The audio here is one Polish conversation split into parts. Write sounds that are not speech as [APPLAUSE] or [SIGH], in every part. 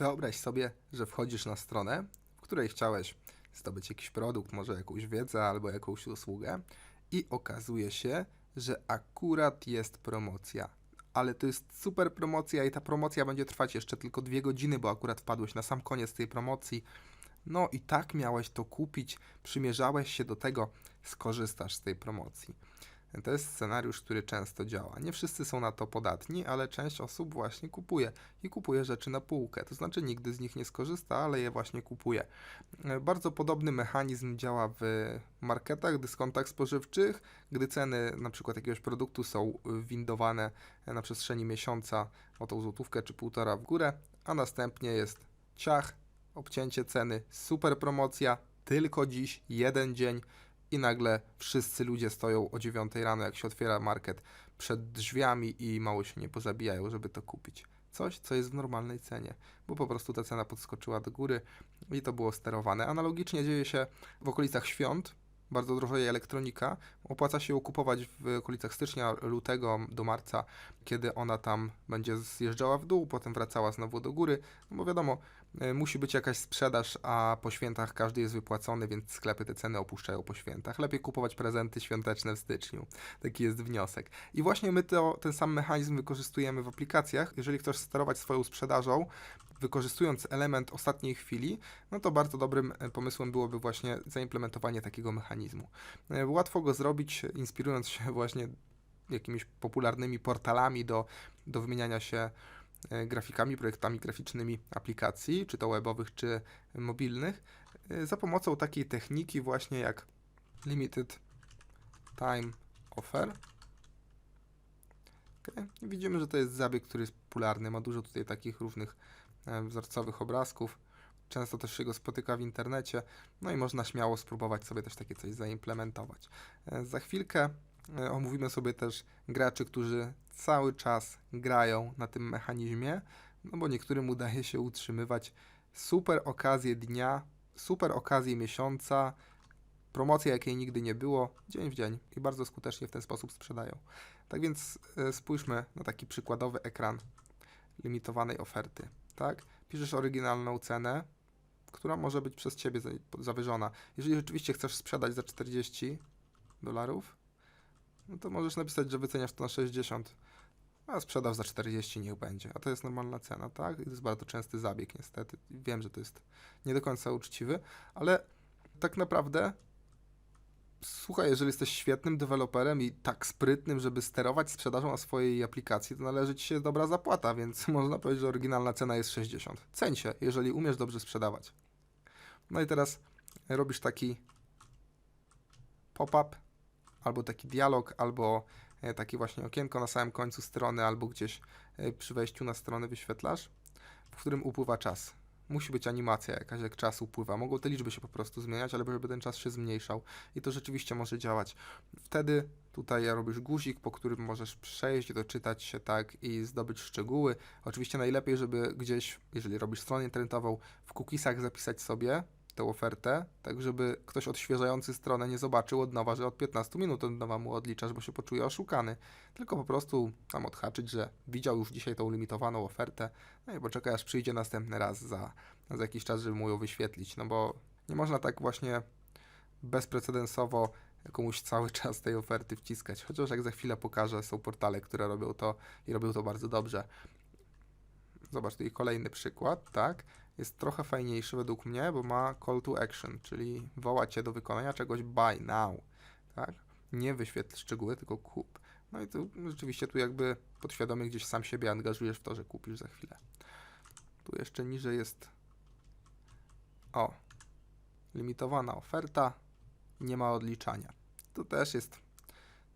Wyobraź sobie, że wchodzisz na stronę, w której chciałeś zdobyć jakiś produkt, może jakąś wiedzę albo jakąś usługę i okazuje się, że akurat jest promocja. Ale to jest super promocja i ta promocja będzie trwać jeszcze tylko dwie godziny, bo akurat wpadłeś na sam koniec tej promocji. No i tak miałeś to kupić, przymierzałeś się do tego, skorzystasz z tej promocji. To jest scenariusz, który często działa. Nie wszyscy są na to podatni, ale część osób właśnie kupuje i kupuje rzeczy na półkę. To znaczy nigdy z nich nie skorzysta, ale je właśnie kupuje. Bardzo podobny mechanizm działa w marketach, dyskontach spożywczych, gdy ceny na przykład jakiegoś produktu są windowane na przestrzeni miesiąca o tą złotówkę czy półtora w górę, a następnie jest ciach, obcięcie ceny, super promocja, tylko dziś, jeden dzień i nagle wszyscy ludzie stoją o 9 rano, jak się otwiera market, przed drzwiami i mało się nie pozabijają, żeby to kupić. Coś, co jest w normalnej cenie, bo po prostu ta cena podskoczyła do góry i to było sterowane. Analogicznie dzieje się w okolicach świąt, bardzo drożeje elektronika. Opłaca się ją kupować w okolicach stycznia, lutego do marca, kiedy ona tam będzie zjeżdżała w dół, potem wracała znowu do góry, no bo wiadomo, y, musi być jakaś sprzedaż, a po świętach każdy jest wypłacony, więc sklepy te ceny opuszczają po świętach. Lepiej kupować prezenty świąteczne w styczniu. Taki jest wniosek. I właśnie my to, ten sam mechanizm wykorzystujemy w aplikacjach. Jeżeli chcesz sterować swoją sprzedażą, wykorzystując element ostatniej chwili, no to bardzo dobrym e, pomysłem byłoby właśnie zaimplementowanie takiego mechanizmu. E, Łatwo go zrobić, inspirując się [LAUGHS] właśnie jakimiś popularnymi portalami do, do wymieniania się e, grafikami, projektami graficznymi aplikacji, czy to webowych, czy mobilnych, e, za pomocą takiej techniki właśnie jak Limited Time Offer. Okay. Widzimy, że to jest zabieg, który jest popularny, ma dużo tutaj takich różnych wzorcowych obrazków. Często też się go spotyka w internecie, no i można śmiało spróbować sobie też takie coś zaimplementować. E, Za chwilkę e, omówimy sobie też graczy, którzy cały czas grają na tym mechanizmie, no bo niektórym udaje się utrzymywać super okazję dnia, super okazję miesiąca, promocja jakiej nigdy nie było, dzień w dzień i bardzo skutecznie w ten sposób sprzedają. Tak więc e, spójrzmy na taki przykładowy ekran limitowanej oferty, tak? Piszesz oryginalną cenę, która może być przez Ciebie za- zawyżona. Jeżeli rzeczywiście chcesz sprzedać za 40 dolarów, no to możesz napisać, że wyceniasz to na 60, a sprzedaż za 40 niech będzie. A to jest normalna cena, tak? I to jest bardzo częsty zabieg, niestety. Wiem, że to jest nie do końca uczciwy, ale tak naprawdę Słuchaj, jeżeli jesteś świetnym deweloperem i tak sprytnym, żeby sterować sprzedażą na swojej aplikacji, to należy ci się dobra zapłata, więc [LAUGHS] można powiedzieć, że oryginalna cena jest 60. Ceń się, jeżeli umiesz dobrze sprzedawać. No i teraz robisz taki pop-up, albo taki dialog, albo e, takie właśnie okienko na samym końcu strony, albo gdzieś e, przy wejściu na stronę wyświetlasz, w którym upływa czas. Musi być animacja jakaś, jak czas upływa. Mogą te liczby się po prostu zmieniać, ale żeby ten czas się zmniejszał. I to rzeczywiście może działać. Wtedy tutaj robisz guzik, po którym możesz przejść, doczytać się tak i zdobyć szczegóły. Oczywiście najlepiej, żeby gdzieś, jeżeli robisz stronę internetową, w cookiesach zapisać sobie tę ofertę, tak żeby ktoś odświeżający stronę nie zobaczył od nowa, że od 15 minut od nowa mu odliczasz, bo się poczuje oszukany. Tylko po prostu tam odhaczyć, że widział już dzisiaj tą limitowaną ofertę, no i poczekaj aż przyjdzie następny raz za, za jakiś czas, żeby mu ją wyświetlić, no bo nie można tak właśnie bezprecedensowo komuś cały [LAUGHS] czas tej oferty wciskać. Chociaż jak za chwilę pokażę, są portale, które robią to i robią to bardzo dobrze. Zobacz, tutaj kolejny przykład, tak? Jest trochę fajniejszy według mnie, bo ma call to action, czyli woła cię do wykonania czegoś buy now, tak? Nie wyświetl szczegóły, tylko kup. No i tu rzeczywiście tu jakby podświadomie gdzieś sam siebie angażujesz w to, że kupisz za chwilę. Tu jeszcze niżej jest o, limitowana oferta, nie ma odliczania. Tu też jest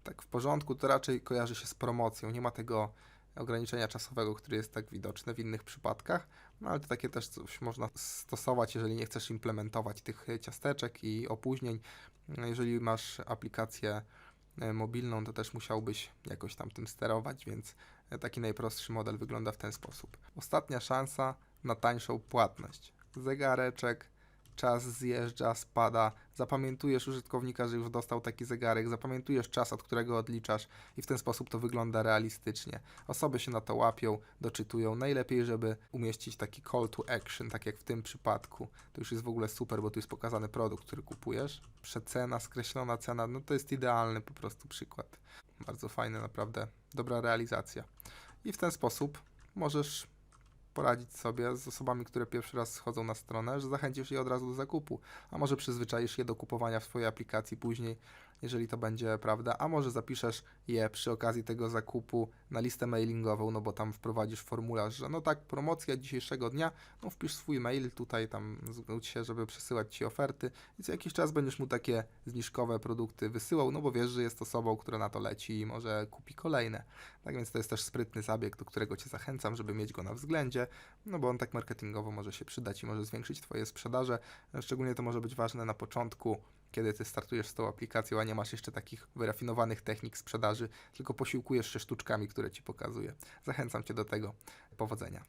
tak w porządku, to raczej kojarzy się z promocją, nie ma tego ograniczenia czasowego, który jest tak widoczny w innych przypadkach, no ale to takie też coś można stosować, jeżeli nie chcesz implementować tych e, ciasteczek i opóźnień. No, Jeżeli masz aplikację e, mobilną, to też musiałbyś jakoś tam tym sterować, więc e, taki najprostszy model wygląda w ten sposób. Ostatnia szansa na tańszą płatność. Zegareczek, czas zjeżdża, spada, zapamiętujesz użytkownika, że już dostał taki zegarek, zapamiętujesz czas, od którego odliczasz i w ten sposób to wygląda realistycznie. Osoby się na to łapią, doczytują. Najlepiej, żeby umieścić taki call to action, tak jak w tym przypadku. To już jest w ogóle super, bo tu jest pokazany produkt, który kupujesz. Przecena, skreślona cena, no to jest idealny po prostu przykład. Bardzo fajny, naprawdę dobra realizacja. I w ten sposób możesz poradzić sobie z osobami, które pierwszy raz schodzą na stronę, że zachęcisz je od razu do zakupu, a może przyzwyczaisz je do kupowania w swojej aplikacji później, jeżeli to będzie prawda, a może zapiszesz je przy okazji tego zakupu na listę mailingową, no bo tam wprowadzisz formularz, że no tak, promocja dzisiejszego dnia, no wpisz swój mail, tutaj tam zgódź się, żeby przesyłać Ci oferty i co jakiś czas będziesz mu takie zniżkowe produkty wysyłał, no bo wiesz, że jest osobą, która na to leci i może kupi kolejne. Tak więc to jest też sprytny zabieg, do którego Cię zachęcam, żeby mieć go na względzie, no bo on tak marketingowo może się przydać i może zwiększyć Twoje sprzedaże. Szczególnie to może być ważne na początku, kiedy Ty startujesz z tą aplikacją, a nie masz jeszcze takich wyrafinowanych technik sprzedaży, tylko posiłkujesz się sztuczkami, które Ci pokazuję. Zachęcam Cię do tego. Powodzenia.